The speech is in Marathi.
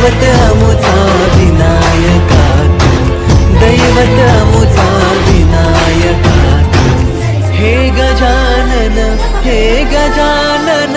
दैवत अमुचा विनायका तू दैवत अमुचा विनायका तू हे गजानन हे गजानन